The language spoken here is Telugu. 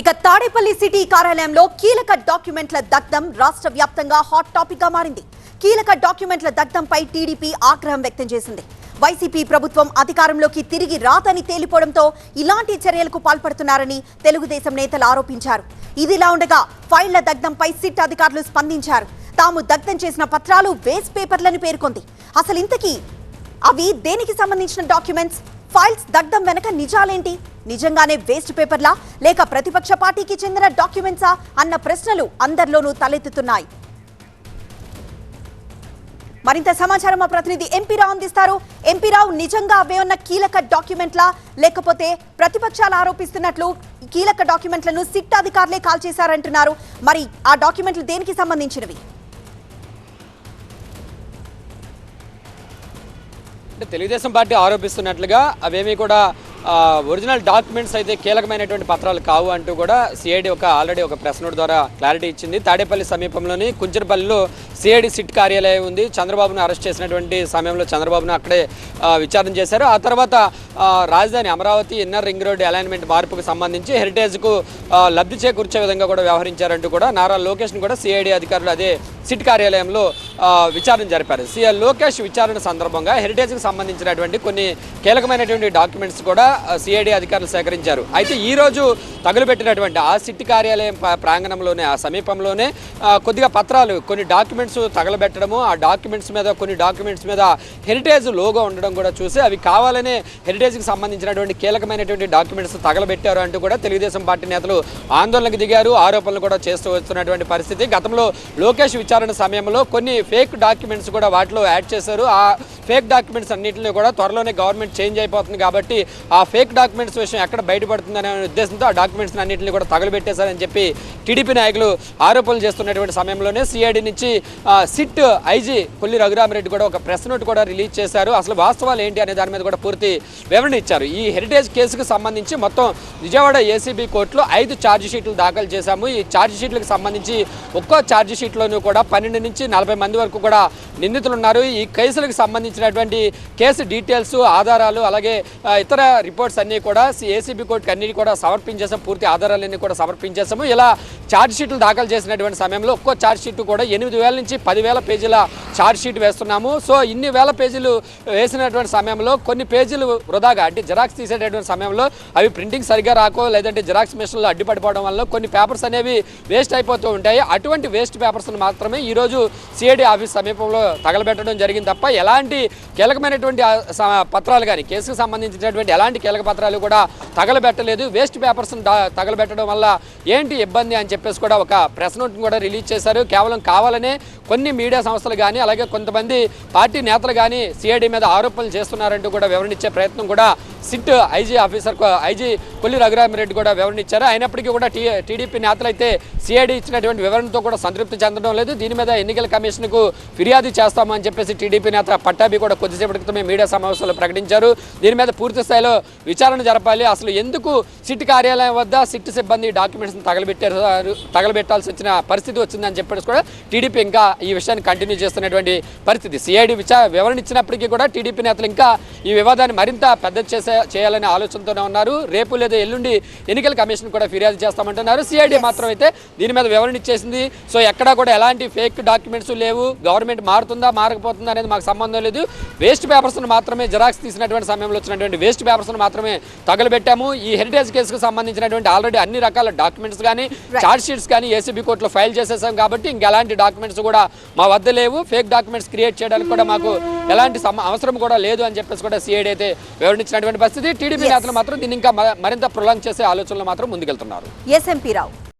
ఇక తాడేపల్లి సిటీ కార్యాలయంలో కీలక డాక్యుమెంట్ల దగ్ధం రాష్ట్ర వ్యాప్తంగా హాట్ టాపిక్గా మారింది. కీలక డాక్యుమెంట్ల దగ్ధంపై టీడీపీ ఆగ్రహం వ్యక్తం చేసింది. వైసీపీ ప్రభుత్వం అధికారంలోకి తిరిగి రాతని తేలిపోవడంతో ఇలాంటి చర్యలకు పాల్పడుతున్నారని తెలుగుదేశం నేతలు ఆరోపించారు. ఇదిలా ఉండగా ఫైళ్ళ దగ్ధంపై సిట్ అధికారులు స్పందించారు. తాము దగ్ధం చేసిన పత్రాలు వేస్ట్ పేపర్లని పేర్కొంది. అసలు ఇంతకీ అవి దేనికి సంబంధించిన డాక్యుమెంట్స్? ఫైల్స్ దగ్ధం వెనక నిజాలేంటి? నిజంగానే వేస్ట్ పేపర్లా? లేక ప్రతిపక్ష పార్టీకి చెందిన డాక్యుమెంట్సా? అన్న ప్రశ్నలు అందరిలోనూ తలెత్తుతున్నాయి. మరింత సమాచారం మా ప్రతినిధి ఎంపీ రావు అందిస్తారు. ఎంపీ రావు నిజంగా అవే ఉన్న కీలక డాక్యుమెంట్లా? లేకపోతే ప్రతిపక్షాలు ఆరోపిస్తున్నట్లు కీలక డాక్యుమెంట్లను సిట్ అధికారులే కాల్ చేశారంటున్నారు మరి ఆ డాక్యుమెంట్లు దేనికి సంబంధించినవి? అంటే తెలుగుదేశం పార్టీ ఆరోపిస్తున్నట్లుగా అవేమీ కూడా ఒరిజినల్ డాక్యుమెంట్స్ అయితే కీలకమైనటువంటి పత్రాలు కావు అంటూ కూడా సిఐడి ఒక ఆల్రెడీ ఒక ప్రెస్ నోట్ ద్వారా క్లారిటీ ఇచ్చింది. తాడేపల్లి సమీపంలోని కుంచరపల్లిలో సిఐడి సిట్ కార్యాలయం ఉంది. చంద్రబాబును అరెస్ట్ చేసినటువంటి సమయంలో చంద్రబాబును అక్కడే విచారణ చేశారు. ఆ తర్వాత రాజధాని Amaravati inner ring road alignment మార్పుకు సంబంధించి హెరిటేజ్కు లబ్ధి చేకూర్చే విధంగా కూడా వ్యవహరించారంటూ కూడా నారా లోకేష్ను కూడా సిఐడి అధికారులు అదే సిట్ కార్యాలయంలో విచారణ జరిపారు. సిఎల్ లోకేష్ విచారణ సందర్భంగా హెరిటేజ్కి సంబంధించినటువంటి కొన్ని కీలకమైనటువంటి డాక్యుమెంట్స్ కూడా సిఐడి అధికారులు సేకరించారు. అయితే ఈ రోజు తగులుపెట్టినటువంటి ఆ సిట్ కార్యాలయం ప్రాంగణంలోనే ఆ సమీపంలోనే కొద్దిగా పత్రాలు కొన్ని డాక్యుమెంట్స్ తగలబెట్టడము ఆ డాక్యుమెంట్స్ మీద కొన్ని డాక్యుమెంట్స్ మీద హెరిటేజ్ లోగో ఉండడం కూడా చూసి అవి కావాలనే హెరిటేజ్కి సంబంధించినటువంటి కీలకమైనటువంటి డాక్యుమెంట్స్ తగలబెట్టారు అంటూ కూడా తెలుగుదేశం పార్టీ నేతలు ఆందోళనకు దిగారు. ఆరోపణలు కూడా చేస్తూ వస్తున్నటువంటి పరిస్థితి. గతంలో లోకేష్ విచారణ సమయంలో కొన్ని ఫేక్ డాక్యుమెంట్స్ కూడా వాటిలో యాడ్ చేశారు. ఆ ఫేక్ డాక్యుమెంట్స్ అన్నింటినీ కూడా త్వరలోనే గవర్నమెంట్ చేంజ్ అయిపోతుంది కాబట్టి ఆ ఆ ఫేక్ డాక్యుమెంట్స్ విషయం ఎక్కడ బయటపడుతుందనే ఉద్దేశంతో ఆ డాక్యుమెంట్స్ అన్నింటినీ కూడా తగలబెట్టేశారని చెప్పి టీడీపీ నాయకులు ఆరోపణలు చేస్తున్నటువంటి సమయంలోనే సిఐడి నుంచి సిట్ ఐజీ కొల్లి రఘురామరెడ్డి కూడా ఒక ప్రెస్ నోట్ కూడా రిలీజ్ చేశారు. అసలు వాస్తవాలు ఏంటి అనే దాని మీద కూడా పూర్తి వివరణ ఇచ్చారు. ఈ హెరిటేజ్ కేసుకు సంబంధించి మొత్తం విజయవాడ ఏసీబీ కోర్టులో ఐదు ఛార్జ్ షీట్లు దాఖలు చేశాము. ఈ ఛార్జ్ షీట్లకు సంబంధించి ఒక్కో ఛార్జ్ షీట్లోనూ కూడా పన్నెండు నుంచి నలభై మంది వరకు కూడా నిందితులు ఉన్నారు ఈ కేసులకు సంబంధించినటువంటి కేసు డీటెయిల్స్ ఆధారాలు అలాగే ఇతర రిపోర్ట్స్ అన్నీ కూడా ఏసీబీ కోర్టుకి అన్ని కూడా సమర్పించేసాం. పూర్తి ఆధారాలన్నీ కూడా సమర్పించేసాము. ఇలా ఛార్జ్ షీట్లు దాఖలు చేసినటువంటి సమయంలో ఒక్కో ఛార్జ్ షీట్ కూడా ఎనిమిది వేల నుంచి పదివేల పేజీల ఛార్జ్ షీట్ వేస్తున్నాము. సో ఇన్ని వేల పేజీలు వేసినటువంటి సమయంలో కొన్ని పేజీలు వృధాగా అంటే జిరాక్స్ తీసేటటువంటి సమయంలో అవి ప్రింటింగ్ సరిగ్గా రాకో లేదంటే జిరాక్స్ మిషన్లో అడ్డుపడిపోవడం వల్ల కొన్ని పేపర్స్ అనేవి వేస్ట్ అయిపోతూ ఉంటాయి. అటువంటి వేస్ట్ పేపర్స్ను మాత్రమే ఈరోజు సిఐడి ఆఫీస్ సమీపంలో తగలబెట్టడం జరిగింది తప్ప ఎలాంటి కీలకమైనటువంటి పత్రాలు కానీ కేసుకు సంబంధించినటువంటి ఎలాంటి కీలక పత్రాలు కూడా తగలబెట్టలేదు. వేస్ట్ పేపర్స్ని తగలబెట్టడం వల్ల ఏంటి ఇబ్బంది అని చెప్పేసి కూడా ఒక ప్రెస్ నోట్ని కూడా రిలీజ్ చేశారు. కేవలం కావాలనే కొన్ని మీడియా సంస్థలు కానీ అలాగే కొంతమంది పార్టీ నేతలు కానీ సిఐడి మీద ఆరోపణలు చేస్తున్నారంటూ కూడా వివరణిచ్చే ప్రయత్నం కూడా SIT IG officer IG Kolli Raghuramireddy కూడా వివరణ ఇచ్చారు. అయినప్పటికీ కూడా టీ టీడీపీ నేతలు అయితే సిఐడి ఇచ్చినటువంటి వివరణతో కూడా సంతృప్తి చెందడం లేదు. దీని మీద ఎన్నికల కమిషన్కు ఫిర్యాదు చేస్తామని చెప్పేసి టీడీపీ నేత పట్టాభి కూడా కొద్దిసేపటి క్రితమే మీడియా సమావేశంలో ప్రకటించారు. దీని మీద పూర్తి స్థాయిలో విచారణ జరపాలి. అసలు ఎందుకు సిట్ కార్యాలయం వద్ద సిట్ సిబ్బంది డాక్యుమెంట్స్ని తగలబెట్టారు తగలబెట్టాల్సి వచ్చిన పరిస్థితి వచ్చిందని చెప్పేసి కూడా టీడీపీ ఇంకా ఈ విషయాన్ని కంటిన్యూ చేస్తున్నటువంటి పరిస్థితి. సిఐడి విచార వివరణ ఇచ్చినప్పటికీ కూడా టీడీపీ నేతలు ఇంకా ఈ వివాదాన్ని మరింత పెద్ద చేసే చేయాలనే ఆలోచనతోనే ఉన్నారు. రేపు లేదా ఎల్లుండి ఎన్నికల కమిషన్ కూడా ఫిర్యాదు చేస్తామంటున్నారు. సిఐడి మాత్రం అయితే దీని మీద వివరణ ఇచ్చేసింది. సో ఎక్కడా కూడా ఎలాంటి ఫేక్ డాక్యుమెంట్స్ లేవు. గవర్నమెంట్ మారుతుందా మారకపోతుందా అనేది మాకు సంబంధం లేదు. వేస్ట్ పేపర్స్ను మాత్రమే జిరాక్స్ తీసినటువంటి సమయంలో వచ్చినటువంటి వేస్ట్ పేపర్స్ను మాత్రమే తగలబెట్టాము. ఈ హెరిటేజ్ కేసుకు సంబంధించినటువంటి ఆల్రెడీ అన్ని రకాల డాక్యుమెంట్స్ కానీ చార్జ్ షీట్స్ కానీ ఏసీబీ కోర్టులో ఫైల్ చేసేసాం కాబట్టి ఇంకా ఎలాంటి డాక్యుమెంట్స్ కూడా మా వద్ద లేవు. ఫేక్ డాక్యుమెంట్స్ క్రియేట్ చేయడానికి కూడా మాకు ఎలాంటి అవసరం కూడా లేదు అని చెప్పేసి కూడా సిఐడి అయితే వివరించినటువంటి పరిస్థితి. టీడీపీ నేతలు మాత్రం దీన్ని ఇంకా మరింత ప్రొలాంగ్ చేసే ఆలోచనలు మాత్రం ముందుకెళ్తున్నారు. S MP Rao.